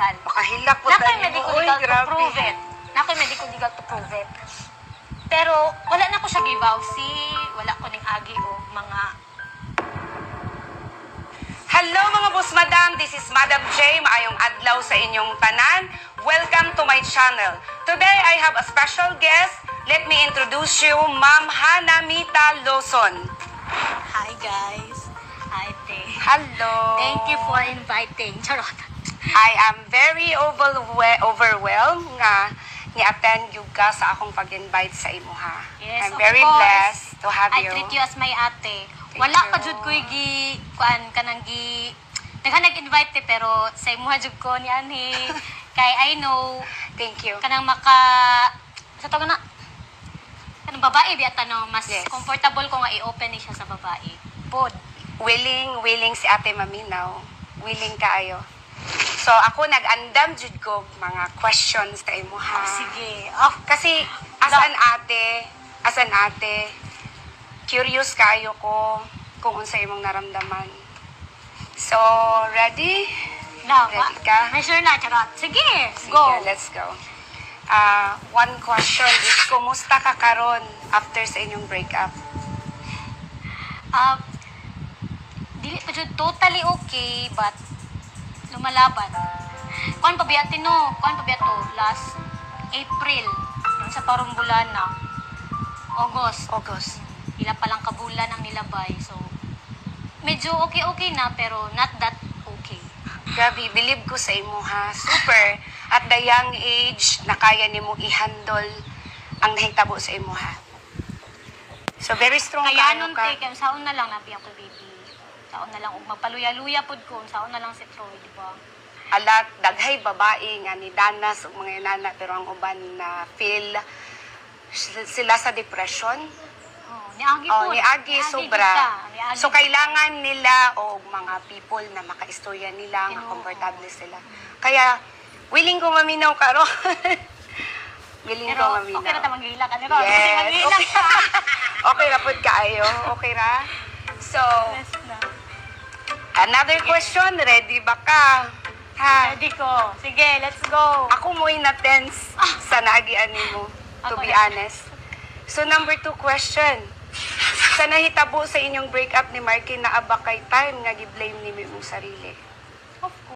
medical legal. Makahilak po tayo. medical Uy, legal to grabe. prove it. Na ako'y medical legal to prove it. Pero wala na ko siya gibawsi, wala ko ning agi o mga Hello mga boss madam, this is Madam J. Maayong adlaw sa inyong tanan. Welcome to my channel. Today I have a special guest. Let me introduce you, Ma'am Hanamita Lawson. hi guys. Hi, te. Hello. Thank you for inviting. Charot. I am very overwe- overwhelmed nga ni-attend yung ka sa akong pag-invite sa imo ha. Yes, I'm of very course. blessed to have I you. treat you as my ate. Thank Wala you. pa jud ko gi kuan kanang gi Naghan nag-invite te, pero sa imuha jud ko ni ani kay I know Thank you. kanang maka sa to na kanang babae biya no mas Yes. comfortable ko nga i-open ni siya sa babae. Pod. Willing, willing si Ate Maminaw. Willing kaayo. So, ako nag-andam jud ko mga questions sa imo ha. Sige. Oh, Kasi, as an ate, as an ate, curious kaayo ko kung unsa imong naramdaman. So, ready? na, Ready ka? May sure na, charot. Sige, Sige, go. let's go. Ah, one question is, kumusta ka karon after sa inyong breakup? Ah, dili pa jud totally okay, but lumalaban. Kuan pa biya tino, kuan pa biya to, last April, sa parong bulan na. August, August. ila pa lang kabulan ang nilabay. So, medyo okay-okay na, pero not that okay. Grabe, believe ko sa imo ha. Super. At the young age, na kaya nimo i-handle ang nahitabo sa imo ha. So, very strong Kaya nun, ka. kaya saon na lang nabi ako, baby. Saon na lang, ug magpaluya-luya pod ko, saon na lang si Troy, di ba? Alat, daghay babae nga ni Danas ug mga inana pero ang uban na feel sila sa depression. Oh, ni Agi Oh, pod. ni Agi kita, sobra. So kailangan nila o mga people na makaistorya nila nga komportable sila. Kaya willing ko maminaw karon. willing Pero ko maminaw. okay na tamang gila ka nito. Yes. Okay. ka. okay ra pud kaayo. Okay ra? So, na. Another question, ready ba ka? Ha? Ready ko. Sige, let's go. Ako mo na tense sa naagian nimo, to Ako be na. honest. So, number two question. Sa nahitabo sa inyong breakup ni Marky na aba kay time nga gi-blame ni imong sarili.